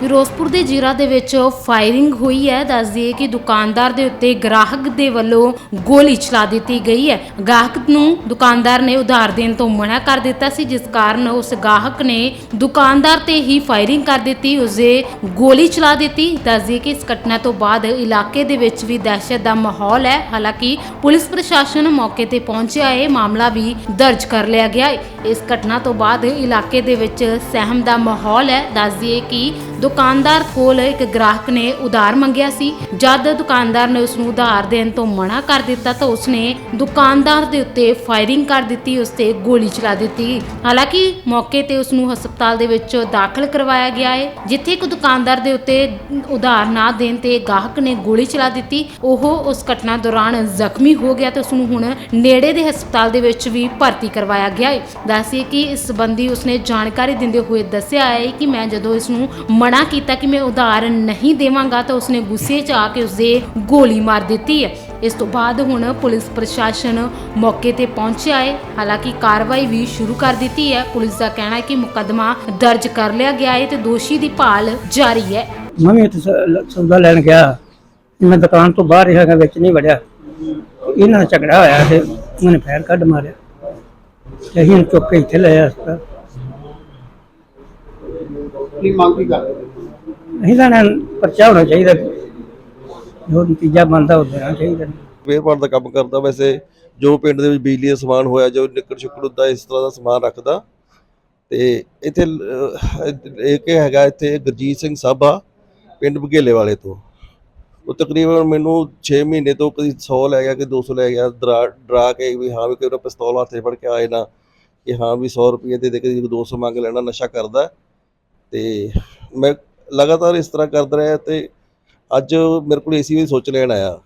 ਫਿਰੋਜ਼ਪੁਰ ਦੇ ਜੀਰਾ ਦੇ ਵਿੱਚ ਫਾਇਰਿੰਗ ਹੋਈ ਹੈ। ਦੱਸ ਦਈਏ ਕਿ ਦੁਕਾਨਦਾਰ ਦੇ ਉੱਤੇ ਗ੍ਰਾਹਕ ਦੇ ਵੱਲੋਂ ਗੋਲੀ ਚਲਾ ਦਿੱਤੀ ਗਈ ਹੈ। ਗਾਹਕ ਨੂੰ ਦੁਕਾਨਦਾਰ ਨੇ ਉਧਾਰ ਦੇਣ ਤੋਂ ਮਨਾ ਕਰ ਦਿੱਤਾ ਸੀ, ਜਿਸ ਕਾਰਨ ਉਸ ਗਾਹਕ ਨੇ ਦੁਕਾਨਦਾਰ ਤੇ ਹੀ ਫਾਇਰਿੰਗ ਕਰ ਦਿੱਤੀ, ਉਸਦੇ ਗੋਲੀ ਚਲਾ ਦਿੱਤੀ। ਦੱਸ ਦਈਏ ਕਿ ਇਸ ਘਟਨਾ ਤੋਂ ਬਾਅਦ ਇਲਾਕੇ ਦੇ ਵਿੱਚ ਵੀ ਦਹਿਸ਼ਤ ਦਾ ਮਾਹੌਲ ਹੈ। ਹਾਲਾਂਕਿ ਪੁਲਿਸ ਪ੍ਰਸ਼ਾਸਨ ਮੌਕੇ ਤੇ ਪਹੁੰਚਿਆ ਹੈ, ਮਾਮਲਾ ਵੀ ਦਰਜ ਕਰ ਲਿਆ ਗਿਆ ਹੈ। ਇਸ ਘਟਨਾ ਤੋਂ ਬਾਅਦ ਇਲਾਕੇ ਦੇ ਵਿੱਚ ਸਹਿਮ ਦਾ ਮਾਹੌਲ ਹੈ। ਦੱਸ ਦਈਏ ਕਿ ਦੁਕਾਨਦਾਰ ਕੋਲ ਇੱਕ ਗ੍ਰਾਹਕ ਨੇ ਉਧਾਰ ਮੰਗਿਆ ਸੀ। ਜਦ ਦੁਕਾਨਦਾਰ ਨੇ ਉਸ ਨੂੰ ਉਧਾਰ ਦੇਣ ਤੋਂ ਮਨਾ ਕਰ ਦਿੱਤਾ ਤਾਂ ਉਸਨੇ ਦੁਕਾਨਦਾਰ ਦੇ ਉੱਤੇ ਫਾਇਰਿੰਗ ਕਰ ਦਿੱਤੀ ਉਸ ਤੇ ਗੋਲੀ ਚਲਾ ਦਿੱਤੀ। ਹਾਲਾਂਕਿ ਮੌਕੇ ਤੇ ਉਸ ਨੂੰ ਹਸਪਤਾਲ ਦੇ ਵਿੱਚ ਦਾਖਲ ਕਰਵਾਇਆ ਗਿਆ ਹੈ। ਜਿੱਥੇ ਇੱਕ ਦੁਕਾਨਦਾਰ ਦੇ ਉੱਤੇ ਉਧਾਰ ਨਾ ਦੇਣ ਤੇ ਗਾਹਕ ਨੇ ਗੋਲੀ ਚਲਾ ਦਿੱਤੀ, ਉਹ ਉਸ ਘਟਨਾ ਦੌਰਾਨ ਜ਼ਖਮੀ ਹੋ ਗਿਆ ਤੇ ਉਸ ਨੂੰ ਹੁਣ ਨੇੜੇ ਦੇ ਹਸਪਤਾਲ ਦੇ ਵਿੱਚ ਵੀ ਭਰਤੀ ਕਰਵਾਇਆ ਗਿਆ ਹੈ। ਦੱਸਿਏ ਕਿ ਇਸ ਸੰਬੰਧੀ ਉਸਨੇ ਜਾਣਕਾਰੀ ਦਿੰਦੇ ਹੋਏ ਦੱਸਿਆ ਹੈ ਕਿ ਮੈਂ ਜਦੋਂ ਇਸ ਨੂੰ ਮਨਾ ਕੀਤਾ ਕਿ ਮੈਂ ਉਧਾਰ ਨਹੀਂ ਦੇਵਾਂਗਾ ਤਾਂ ਉਸਨੇ ਗੁੱਸੇ 'ਚ ਆ ਕੇ ਉਸਦੇ ਗੋਲੀ ਮਾਰ ਦਿੱਤੀ ਹੈ। ਇਸ ਤੋਂ ਬਾਅਦ ਹੁਣ ਪੁਲਿਸ ਪ੍ਰਸ਼ਾਸਨ ਮੌਕੇ ਤੇ ਪਹੁੰਚਿਆ ਹੈ। ਹਾਲਾਂਕਿ ਕਾਰਵਾਈ ਵੀ ਸ਼ੁਰੂ ਕਰ ਦਿੱਤੀ ਹੈ। ਪੁਲਿਸ ਦਾ ਕਹਿਣਾ ਹੈ ਕਿ ਮੁਕੱਦਮਾ ਦਰਜ ਕਰ ਲਿਆ ਗਿਆ ਹੈ ਤੇ ਦੋਸ਼ੀ ਦੀ ਭਾਲ ਜਾਰੀ ਹੈ। ਮੈਂ ਵੀ ਇੱਥੇ ਸ- ਸੌਦਾ ਲੈਣ ਗਿਆ। ਮੈਂ ਦੁਕਾਨ ਤੋਂ ਬਾਹਰ ਰਿਹਾ ਗਾ, ਵਿੱਚ ਨਹੀਂ ਵੜਿਆ। ਇਹਨਾਂ ਨਾਲ ਝਗੜਾ ਹੋਇਆ ਤੇ ਉਹਨਾਂ ਫੈਰ ਕੱਢ ਮਾਰਿਆ। ਤੇ ਅਸੀਂ ਉਹਨੂੰ ਚੁੱਕ ਕੇ ਇੱਥੇ ਲੈ ਆਇਆ ਹਸਪਤਾਲ। ਕੀ ਮੰਗ ਕੀ ਕਰਦੇ ਅਸੀਂ ਤਾਂ ਪਰਚਾ ਹੋਣਾ ਚਾਹੀਦਾ ਜੋ। ਨਤੀਜਾ ਬਣਦਾ ਉਹ ਦੇਣਾ ਚਾਹੀਦਾ ਪਾਰਟ ਦਾ ਕੰਮ ਕਰਦਾ ਵੈਸੇ ਜੋ ਪਿੰਡ ਦੇ ਵਿੱਚ ਬਿਜਲੀ ਦਾ ਸਮਾਨ ਹੋਇਆ ਜੋ ਨਿੱਕੜ ਸ਼ੁੱਕੜ ਹੁੰਦਾ ਇਸ ਤਰ੍ਹਾਂ ਦਾ ਸਮਾਨ ਰੱਖਦਾ। ਤੇ ਇੱਥੇ ਇੱਕ ਹੈਗਾ ਇੱਥੇ ਗੁਰਜੀਤ ਸਿੰਘ ਸਾਬਾ ਪਿੰਡ ਬਘੇਲੇ ਵਾਲੇ ਤੋਂ। ਉਹ ਤਕਰੀਬਨ ਮੈਨੂੰ 6 ਮਹੀਨੇ ਤੋਂ ਕਦੀ 100 ਲੈ ਗਿਆ ਕਿ 200 ਲੈ ਗਿਆ ਡਰਾ ਕੇ ਵੀ ਹਾਂ ਵੀ ਕੋਈ ਪਿਸਤੌਲ ਹੱਥੇ ਫੜ ਕੇ ਆਏ ਨਾ ਕਿ ਹਾਂ ਵੀ 100 ਰੁਪਏ ਦੇ ਦੇ ਕੇ 200 ਮੰਗ ਲੈਣਾ ਨਸ਼ਾ ਕਰਦਾ। ਤੇ ਮੈਂ ਲਗਾਤਾਰ ਇਸ ਤਰ੍ਹਾਂ ਕਰਦਾ ਰਿਹਾ ਤੇ ਅੱਜ ਮੇਰੇ ਕੋਲ ਏਸੀ ਦੀ ਸੋਚ ਲੈਣ ਆਇਆ।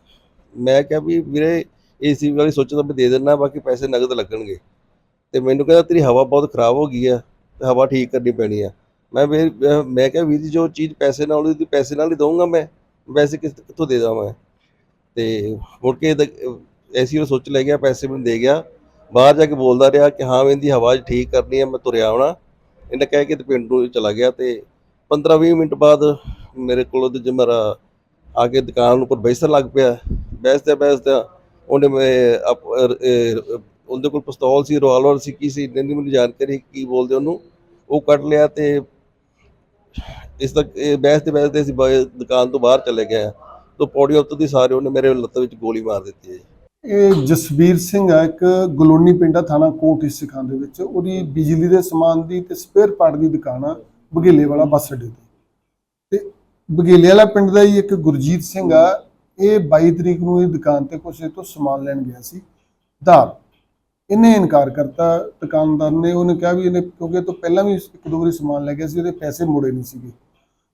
ਮੈਂ ਕਿਹਾ ਵੀ ਵੀਰੇ ਏਸੀ ਵਾਲੀ ਸੋਚ ਤਾਂ ਮੈਂ ਦੇ ਦਿੰਦਾ, ਬਾਕੀ ਪੈਸੇ ਨਗਦ ਲੱਗਣਗੇ। ਤੇ ਮੈਨੂੰ ਕਹਿੰਦਾ, ਤੇਰੀ ਹਵਾ ਬਹੁਤ ਖਰਾਬ ਹੋ ਗਈ ਆ ਤੇ ਹਵਾ ਠੀਕ ਕਰਨੀ ਪੈਣੀ ਆ। ਮੈਂ ਵੀ ਮੈਂ ਕਿਹਾ, ਵੀਰ ਜੀ, ਜੋ ਚੀਜ਼ ਪੈਸੇ ਨਾਲ ਉਹਦੀ, ਪੈਸੇ ਨਾਲ ਹੀ ਦਊਂਗਾ ਮੈਂ, ਵੈਸੇ ਕਿਸ, ਕਿੱਥੋਂ ਦੇ ਦਾਂ ਮੈਂ? ਤੇ ਮੁੜ ਕੇ ਏਸੀ ਉਹ ਸੋਚ ਲੈ ਗਿਆ, ਪੈਸੇ ਮੈਨੂੰ ਦੇ ਗਿਆ। ਬਾਹਰ ਜਾ ਕੇ ਬੋਲਦਾ ਰਿਹਾ ਕਿ ਹਾਂ, ਵੀ ਇਹਦੀ ਹਵਾ ਠੀਕ ਕਰਨੀ ਹੈ ਮੈਂ ਤੁਰਿਆ ਆਉਣਾ। ਇਹਨੇ ਕਹਿ ਕੇ ਤੇ ਪਿੰਡ ਨੂੰ ਚਲਾ ਗਿਆ ਤੇ 15-20 ਮਿੰਟ ਬਾਅਦ ਮੇਰੇ ਕੋਲ ਉਹਦੇ ਚ ਮੇਰਾ ਆ ਕੇ ਦੁਕਾਨ ਉੱਪਰ ਬੈਸਣ ਲੱਗ ਪਿਆ। ਬੈਸਦੇ ਬੈਸਦੇ ਉਹਨੇ ਮੈਂ ਉਹਦੇ ਕੋਲ ਪਿਸਤੌਲ ਸੀ ਰਿਵਾਲਵਰ ਸੀ, ਕੀ ਸੀ ਇੰਨੀ ਮੈਨੂੰ ਜਾਣਕਾਰੀ ਕੀ ਬੋਲਦੇ ਉਹਨੂੰ। ਉਹ ਕੱਢ ਲਿਆ ਤੇ ਇਸ ਤੱਕ ਇਹ ਬੈਸਦੇ ਬੈਸਦੇ ਅਸੀਂ ਦੁਕਾਨ ਤੋਂ ਬਾਹਰ ਚਲੇ ਗਏ ਤੋਂ ਪੌੜੀ ਉੱਤੇ ਦੀ ਸਾਰੇ ਉਹਨੇ ਮੇਰੇ ਲੱਤ ਵਿੱਚ ਗੋਲੀ ਮਾਰ ਦਿੱਤੀ ਹੈ ਜੀ। ਇਹ ਜਸਵੀਰ ਸਿੰਘ ਆ, ਇੱਕ ਗਲੋਨੀ ਪਿੰਡਾ ਥਾਣਾ ਕੋਟ ਇਸ ਸਿਖਾਂ ਦੇ ਵਿੱਚ। ਉਹਦੀ ਬਿਜਲੀ ਦੇ ਸਮਾਨ ਦੀ ਤੇ ਸਪੇਅਰ ਪਾਰਟ ਦੀ ਦੁਕਾਨ ਆ, ਬਘੇਲੇ ਵਾਲਾ ਬੱਸ ਅੱਡੇ ਤੇ। ਤੇ ਬਘੇਲੇ ਵਾਲਾ ਪਿੰਡ ਦਾ ਹੀ ਇੱਕ ਗੁਰਜੀਤ ਸਿੰਘ ਆ, ਇਹ 22 ਤਰੀਕ ਨੂੰ ਇਹ ਦੁਕਾਨ ਤੇ ਕੁਛ ਇਹ ਤੋਂ ਸਮਾਨ ਲੈਣ ਗਿਆ ਸੀ। ਧਾਰ। ਇਹਨੇ ਇਨਕਾਰ ਕਰਤਾ, ਦੁਕਾਨਦਾਰ ਨੇ ਉਹਨੇ ਕਿਹਾ ਵੀ ਇਹਨੇ, ਕਿਉਂਕਿ ਇਹ ਤੋਂ ਪਹਿਲਾਂ ਵੀ ਇੱਕ ਦੋ ਵਾਰੀ ਸਮਾਨ ਲੈ ਗਿਆ ਸੀ, ਉਹਦੇ ਪੈਸੇ ਮੁੜੇ ਨਹੀਂ ਸੀਗੇ।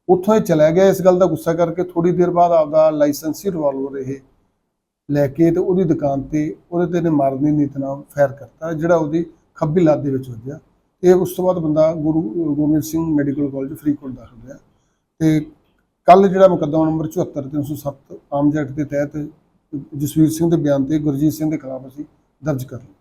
ਉੱਥੋਂ ਇਹ ਚਲਾ ਗਿਆ, ਇਸ ਗੱਲ ਦਾ ਗੁੱਸਾ ਕਰਕੇ ਥੋੜੀ ਦੇਰ ਬਾਅਦ ਆਪਦਾ ਲਾਇਸੈਂਸੀ ਰਿਵਾਲਵਰ ਇਹ ਲੈ ਕੇ ਤੇ ਉਹਦੀ ਦੁਕਾਨ ਤੇ ਉਹਦੇ ਤੇ ਨੇ ਮਾਰਨੀ ਨੀਤ ਨਾਲ ਫਾਇਰ ਕਰਤਾ, ਜਿਹੜਾ ਉਹਦੀ ਖੱਬੀ ਲੱਤ ਦੇ ਵਿੱਚ ਵੱਜਿਆ। ਤੇ ਉਸ ਤੋਂ ਬਾਅਦ ਬੰਦਾ ਗੁਰੂ ਗੋਬਿੰਦ ਸਿੰਘ ਮੈਡੀਕਲ ਕਾਲਜ ਫਰੀਦਕੋਟ ਦਾਖਲ ਹੋਇਆ। ਤੇ ਕੱਲ ਜਿਹੜਾ ਮੁਕੱਦਮਾ ਨੰਬਰ 74 307 ਆਮ ਜੈਕਟ ਦੇ ਤਹਿਤ ਜਸਵੀਰ ਸਿੰਘ ਦੇ ਬਿਆਨ ਤੇ ਗੁਰਜੀਤ ਸਿੰਘ ਦੇ ਖਿਲਾਫ ਅਸੀਂ ਦਰਜ ਕਰ ਲਿਆ।